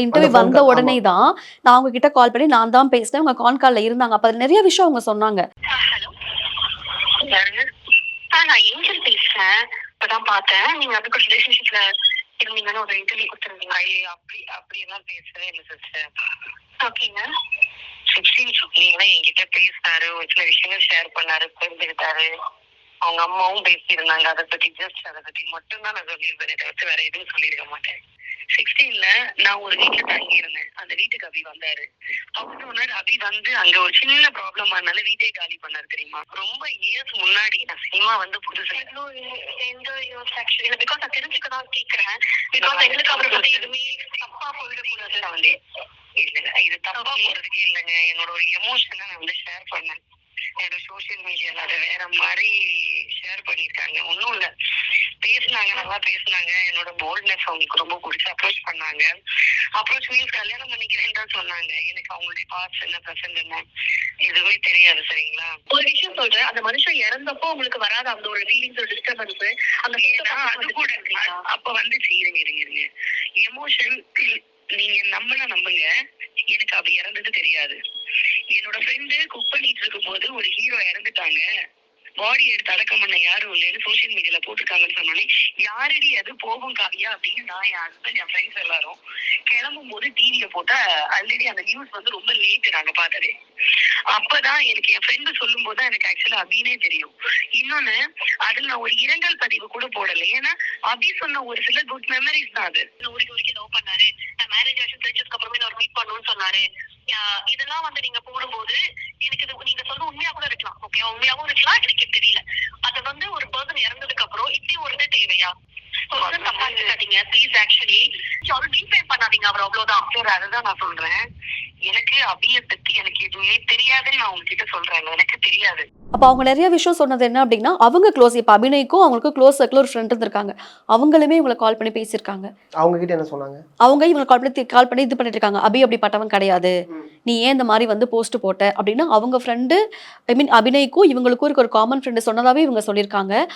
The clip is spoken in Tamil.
இன்டர்வியூ வந்த உடனே தான் நான் அவங்க கிட்ட கால் பண்ணி நான் தான் பேசினேன். அவங்க கான் கால்ல இருந்தாங்க. அப்ப அதுல நிறைய விஷயம் அவங்க சொன்னாங்க. நான் ஏஞ்சல் பேசுறேன். இப்பதான் பார்த்தேன். நீங்க அதுக்கு ரிலேஷன்ஷிப்ல இருந்தீங்கன்னு ஒரு இன்டர்வியூ கொடுத்துருந்தீங்க. ஐயோ அப்படி அப்படி எல்லாம் பேசவே இல்லை சிஸ்டர் ஓகேங்க சிக்ஸ்டீன் சொன்னீங்கன்னா என்கிட்ட பேசினாரு. ஒரு சில விஷயங்கள் ஷேர் பண்ணாரு புரிஞ்சுக்கிட்டாரு. அவங்க அம்மாவும் பேசியிருந்தாங்க. அதை பத்தி ஜஸ்ட் அதை பத்தி மட்டும் தான் நான் சொல்லியிருப்பேன். இதை வச்சு வேற எதுவும் சொல்லியிருக்க மாட்டேன். சிக்ஸ்டீன்ல நான் ஒரு வீட்டுல தங்கி இருந்தேன் அந்த வீட்டுக்கு அபி வந்தாரு. அவர் சொன்னாரு அபி வந்து அங்க ஒரு சின்ன ப்ராப்ளம் ஆனால வீட்டே காலி பண்ணாரு தெரியுமா? ரொம்ப இயர்ஸ் முன்னாடி நான் சினிமா வந்து புதுசு எந்த இயர்ஸ் ஆக்சுவலி பிகாஸ் நான் தெரிஞ்சுக்க தான் கேக்குறேன். பிகாஸ் எங்களுக்கு அவரை பத்தி எதுவுமே தப்பா போயிடக்கூடாது நான் வந்து இல்ல இது தப்பா போறதுக்கே இல்லைங்க. என்னோட ஒரு எமோஷனை நான் வந்து ஷேர் பண்ணேன். என்னோட சோசியல் மீடியால அதை வேற மாதிரி ஷேர் பண்ணிருக்காங்க ஒன்றும் இல்ல. பேசுனாங்க நல்லா பேசுனாங்க. என்னோட போல்ட்னஸ் அவங்களுக்கு ரொம்ப பிடிச்சி அப்ரோச் பண்ணாங்க. அப்ரோச் மீன்ஸ் கல்யாணம் பண்ணிக்கிறேன்னு தான் சொன்னாங்க. எனக்கு அவங்களுடைய பாஸ் என்ன பிரசன்ட் என்ன எதுவுமே தெரியாது சரிங்களா? ஒரு விஷயம் சொல்றேன். அந்த மனுஷன் இறந்தப்போ உங்களுக்கு வராத அந்த ஒரு ஃபீலிங்ஸ் ஒரு டிஸ்டர்பன்ஸ் அந்த அது கூட அப்ப வந்து இருங்க இருங்க இருங்க. எமோஷன் நீங்க நம்பினா நம்புங்க. எனக்கு அப்படி இறந்தது தெரியாது. என்னோட ஃப்ரெண்டு குக் பண்ணிட்டு இருக்கும் போது ஒரு ஹீரோ இறந்துட்டாங்க. பாடி எடுத்து அடக்கம் பண்ண யாரும் இல்லைன்னு சோஷியல் மீடியால போட்டிருக்காங்கன்னு சொன்னோன்னே யாரடி அது? போகும் காவியா? அப்படின்னு நான் என் ஹஸ்பண்ட் என் ஃப்ரெண்ட்ஸ் எல்லாரும் கிளம்பும் போது டிவியை போட்டா ஆல்ரெடி அந்த நியூஸ் வந்து ரொம்ப லேட் நாங்க பார்த்தது. அப்பதான் எனக்கு என் ஃப்ரெண்டு சொல்லும் போது எனக்கு ஆக்சுவலா அபினே தெரியும். இன்னொன்னு அதுல நான் ஒரு இரங்கல் பதிவு கூட போடல. ஏன்னா அபி சொன்ன ஒரு சில குட் மெமரிஸ் தான் அது. ஊருக்கு ஊருக்கு லவ் பண்ணாரு. நான் மேரேஜ் ஆச்சு தெரிஞ்சதுக்கு அப்புறமே நான் மீட் பண்ணணும்னு சொன்னாரு. இதெல்லாம் வந்து நீங்க போடும்போது எனக்கு இது நீங்க சொல்ல உண்மையா கூட இருக்கலாம் ஓகே உண்மையாவும் இருக்கலாம் எனக்கு தெரியல. அது வந்து ஒரு பர்சன் இறந்ததுக்கு அப்புறம் இப்படி ஒரு இது தேவையா? ஒரு தப்பா எடுத்துக்காதீங்க ப்ளீஸ் ஆக்சுவலி அவரு டீஃபைன் பண்ணாதீங்க அவர் அவ்வளவுதான். சார் அதுதான் நான் சொல்றேன். எனக்கு அபிய பத்தி எனக்கு எதுவுமே தெரியாதுன்னு நான் உங்ககிட்ட சொல்றேன். எனக்கு தெரியாது. அப்ப அவங்க நிறைய விஷயம் சொன்னது என்ன அப்படின்னா அவங்க க்ளோஸ் இப்ப அபிநய்க்கும் அவங்களுக்கு க்ளோஸ் சர்க்கிள் ஒரு ஃப்ரெண்ட் இருந்திருக்காங்க. அவங்களுமே இவங்களை கால் பண்ணி பேசியிருக்காங்க. அவங்க கிட்ட என்ன சொன்னாங்க? அவங்க இவங்களை கால் பண்ணி கால் பண்ணி இது பண்ணிட்டு இருக்காங்க. அபி அப்படிப்பட்டவன் கிடையாது. நீ ஏன் இந்த மாதிரி வந்து போஸ்ட் போட்ட? அப்படின்னா அவங்க ஃப்ரெண்டு ஐ மீன் அபிநய்க்கும் இவங்களுக்கும் இருக்க ஒரு காமன் ஃப்ரெண்டு சொன்னதாவே இவங்க சொல்லியிருக்காங்க.